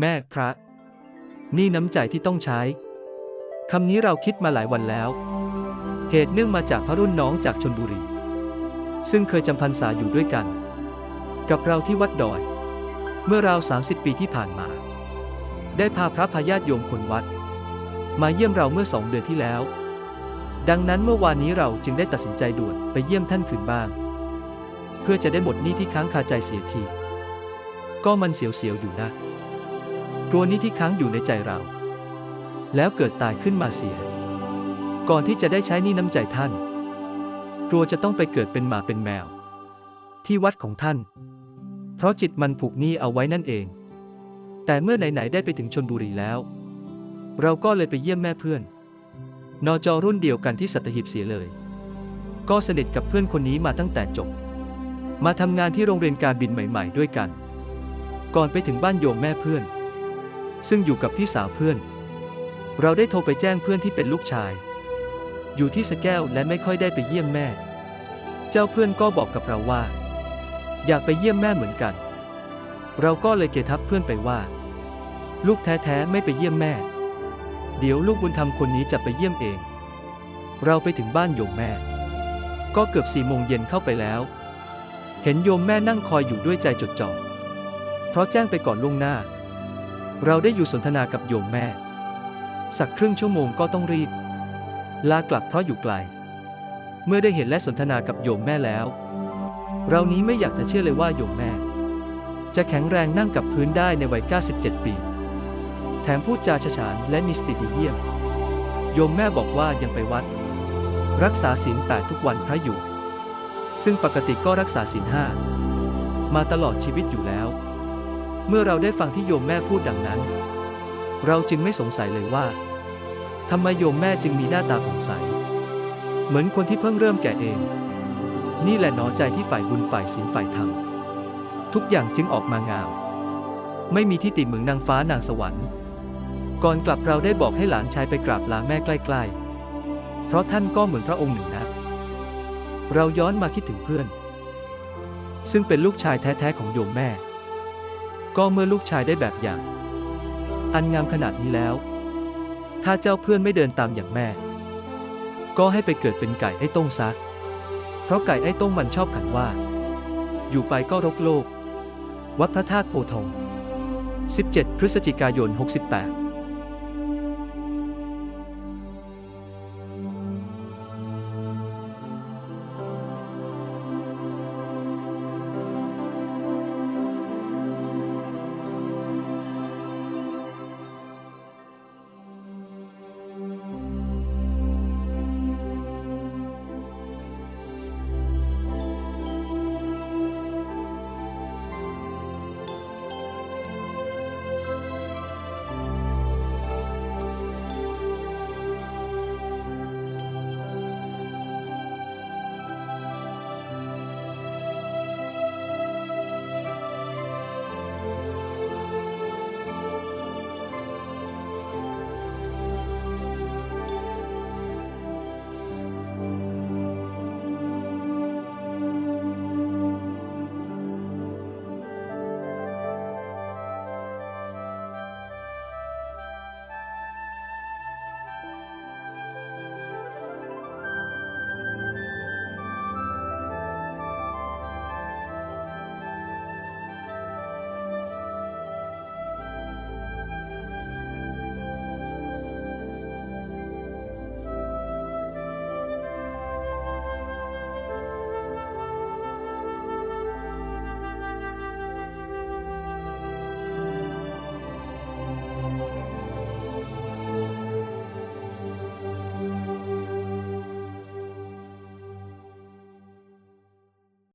แม่พระ นี่น้ำใจที่ต้องใช้คำนี้เราคิดมาหลายวันแล้ว เหตุเนื่องมาจากพระรุ่นน้องจากชนบุรี ซึ่งเคยจำพรรษาอยู่ด้วยกัน กับเราที่วัดดอย เมื่อราว 30 ปีที่ผ่านมา ได้พาพระพญาติโยมคนวัด มาเยี่ยมเราเมื่อสองเดือนที่แล้ว ดังนั้นเมื่อวานนี้เราจึงได้ตัดสินใจด่วนไปเยี่ยมท่านคืนบ้าง เพื่อจะได้หมดหนี้ที่ค้างคาใจเสียที ก็มันเสียวๆอยู่นะ กลัวนี้ที่ค้างอยู่ในใจเรา แล้วเกิดตายขึ้นมาเสีย ก่อนที่จะได้ใช้นี้น้ำใจท่าน กลัวจะต้องไปเกิดเป็นหมาเป็นแมว ที่วัดของท่าน เพราะจิตมันผูกหนี้เอาไว้นั่นเอง แต่เมื่อไหนๆได้ไปถึงชนบุรีแล้ว เราก็เลยไปเยี่ยมแม่เพื่อน นอจอรุ่นเดียวกันที่สัตหีบเสียเลย ก็สนิทกับเพื่อนคนนี้มาตั้งแต่จบ มาทำงานที่โรงเรียนการบินใหม่ ๆ ด้วยกัน ก่อนไปถึงบ้านโยมแม่เพื่อน ซึ่งอยู่กับพี่สาวเพื่อน เราได้โทรไปแจ้งเพื่อนที่เป็นลูกชาย อยู่ที่สแก้วและไม่ค่อยได้ไปเยี่ยมแม่ เจ้าเพื่อนก็บอกกับเราว่า อยากไปเยี่ยมแม่เหมือนกัน เราก็เลยเกทับเพื่อนไปว่า ลูกแท้ๆไม่ไปเยี่ยมแม่ เดี๋ยวลูกบุญธรรมคนนี้จะไปเยี่ยมเอง เราไปถึงบ้านโยมแม่ ก็เกือบสี่โมงเย็นเข้าไปแล้ว เห็นโยมแม่นั่งคอยอยู่ด้วยใจจดจ่อเพราะแจ้งไปก่อนล่วงหน้า เราได้อยู่สนทนากับโยมแม่ สักครึ่งชั่วโมงก็ต้องรีบ ลากลับเพราะอยู่ไกล เมื่อได้เห็นและสนทนากับโยมแม่แล้ว เรานี้ไม่อยากจะเชื่อเลยว่าโยมแม่ จะแข็งแรงนั่งกับพื้นได้ในวัย 97 ปี แถมพูดจาฉฉานและมีสติดีเยี่ยม โยมแม่บอกว่ายังไปวัด รักษาศีลแปดทุกวันพระอยู่ ซึ่งปกติก็รักษาศีลห้ามาตลอดชีวิตอยู่แล้ว เมื่อเราได้ฟังที่โยมแม่พูดดังนั้น เราจึงไม่สงสัยเลยว่าทำไมโยมแม่จึงมีหน้าตาผ่องใส เหมือนคนที่เพิ่งเริ่มแก่เอง นี่แหละหนอใจที่ฝ่ายบุญฝ่ายศีลฝ่ายธรรม ทุกอย่างจึงออกมางาม ไม่มีที่ติเหมืองนางฟ้านางสวรรค์ ก่อนกลับเราได้บอกให้หลานชายไปกราบลาแม่ใกล้ๆ เพราะท่านก็เหมือนพระองค์หนึ่งนะ เราย้อนมาคิดถึงเพื่อน ซึ่งเป็นลูกชายแท้ๆของโยมแม่ ก็เมื่อลูกชายได้แบบอย่าง อันงามขนาดนี้แล้ว ถ้าเจ้าเพื่อนไม่เดินตามอย่างแม่ ก็ให้ไปเกิดเป็นไก่ไอ้ต้งซะ เพราะไก่ไอ้ต้งมันชอบขันว่า อยู่ไปก็รกโลก วัดพระธาตุโพธิ์ทอง 17 พฤศจิกายน 68